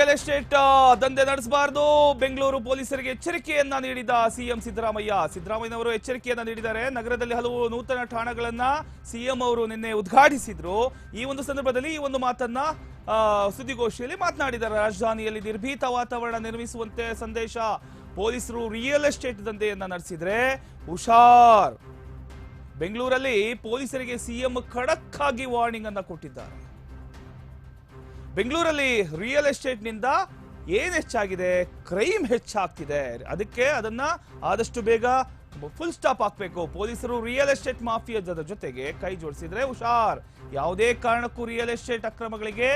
Real estate ದಂಧೆ ನಡೆಸಬಾರದು. ಬೆಂಗಳೂರು ಪೊಲೀಸರಿಗೆ ಎಚ್ಚರಿಕೆಯನ್ನ ನೀಡಿದ ಸಿಎಂ ಸಿದ್ದರಾಮಯ್ಯ. ಸಿದ್ದರಾಮಯ್ಯನವರು ಎಚ್ಚರಿಕೆಯನ್ನ ನೀಡಿದ್ದಾರೆ. ನಗರದಲ್ಲಿ ಹಲವು ನೂತನ ಠಾಣಗಳನ್ನ ಸಿಎಂ ಅವರು ನಿನ್ನೆ ಉದ್ಘಾಟಿಸಿದ್ರು. ಈ ಒಂದು ಸಂದರ್ಭದಲ್ಲಿ ಈ ಒಂದು ಮಾತನ್ನ ಸುದ್ದಿಗೋಷ್ಠಿಯಲ್ಲಿ ಮಾತನಾಡಿದ್ದಾರೆ. ರಾಜಧಾನಿಯಲ್ಲಿ ನಿರ್ಭೀತ ವಾತಾವರಣ ನಿರ್ಮಿಸುವಂತೆ ಸಂದೇಶ ಪೊಲೀಸರು ರಿಯಲ್ ಎಸ್ಟೇಟ್ ದಂಧೆಯನ್ನ ನಡೆಸಿದ್ರೆ ಹುಷಾರ್. ಬೆಂಗಳೂರಲ್ಲಿ ಪೊಲೀಸರಿಗೆ ಸಿಎಂ ಖಡಕ್ ಆಗಿ ವಾರ್ನಿಂಗ್ ಅನ್ನ ಕೊಟ್ಟಿದ್ದಾರೆ. ಬೆಂಗಳೂರಲ್ಲಿ ರಿಯಲ್ ಎಸ್ಟೇಟ್ನಿಂದ ಏನ್ ಹೆಚ್ಚಾಗಿದೆ? ಕ್ರೈಮ್ ಹೆಚ್ಚಾಗ್ತಿದೆ. ಅದಕ್ಕೆ ಅದನ್ನ ಆದಷ್ಟು ಬೇಗ ಫುಲ್ ಸ್ಟಾಪ್ ಹಾಕಬೇಕು. ಪೊಲೀಸರು ರಿಯಲ್ ಎಸ್ಟೇಟ್ ಮಾಫಿಯಾದ ಜೊತೆಗೆ ಕೈ ಜೋಡಿಸಿದ್ರೆ ಹುಷಾರ್. ಯಾವುದೇ ಕಾರಣಕ್ಕೂ ರಿಯಲ್ ಎಸ್ಟೇಟ್ ಅಕ್ರಮಗಳಿಗೆ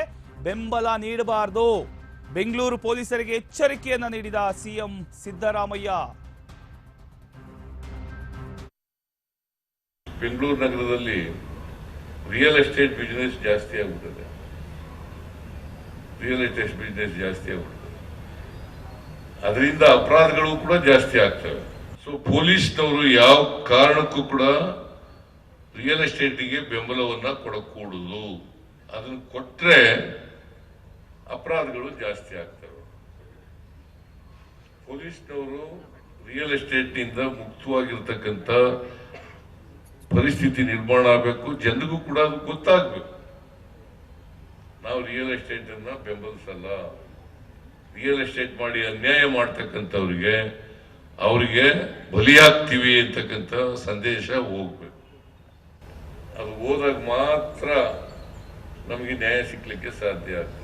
ಬೆಂಬಲ ನೀಡಬಾರದು. ಬೆಂಗಳೂರು ಪೊಲೀಸರಿಗೆ ಎಚ್ಚರಿಕೆಯನ್ನು ನೀಡಿದ ಸಿಎಂ ಸಿದ್ದರಾಮಯ್ಯ. ಬೆಂಗಳೂರು ನಗರದಲ್ಲಿ ರಿಯಲ್ ಎಸ್ಟೇಟ್ ಬಿಸಿನೆಸ್ ಜಾಸ್ತಿ ಆಗ್ಬಿಟ್ಟಿದೆ. ರಿಯಲ್ ಎಸ್ಟೇಟ್ ಬಿಸ್ನೆಸ್ ಜಾಸ್ತಿ ಆಗ್ಬಿಡ್ತದೆ. ಅದರಿಂದ ಅಪರಾಧಗಳು ಕೂಡ ಜಾಸ್ತಿ ಆಗ್ತವೆ. ಸೊ ಪೊಲೀಸ್ನವರು ಯಾವ ಕಾರಣಕ್ಕೂ ಕೂಡ ರಿಯಲ್ ಎಸ್ಟೇಟಿಗೆ ಬೆಂಬಲವನ್ನು ಕೊಡಕೂಡುದು. ಅದನ್ನು ಕೊಟ್ಟರೆ ಅಪರಾಧಗಳು ಜಾಸ್ತಿ ಆಗ್ತವೆ. ಪೊಲೀಸ್ನವರು ರಿಯಲ್ ಎಸ್ಟೇಟ್ನಿಂದ ಮುಕ್ತವಾಗಿರ್ತಕ್ಕಂಥ ಪರಿಸ್ಥಿತಿ ನಿರ್ಮಾಣ ಆಗಬೇಕು. ಜನರಿಗೂ ಕೂಡ ಅದು ಗೊತ್ತಾಗಬೇಕು. ನಾವು ರಿಯಲ್ ಎಸ್ಟೇಟ್ ಅನ್ನ ಬೆಂಬಲಿಸಲ್ಲ. ರಿಯಲ್ ಎಸ್ಟೇಟ್ ಮಾಡಿ ಅನ್ಯಾಯ ಮಾಡ್ತಕ್ಕಂಥವ್ರಿಗೆ ಅವರಿಗೆ ಬಲಿಯಾಗ್ತೀವಿ ಅಂತಕ್ಕಂಥ ಸಂದೇಶ ಹೋಗ್ಬೇಕು. ಅದು ಹೋದಾಗ ಮಾತ್ರ ನಮಗೆ ನ್ಯಾಯ ಸಿಗ್ಲಿಕ್ಕೆ ಸಾಧ್ಯ ಆಗ್ತದೆ.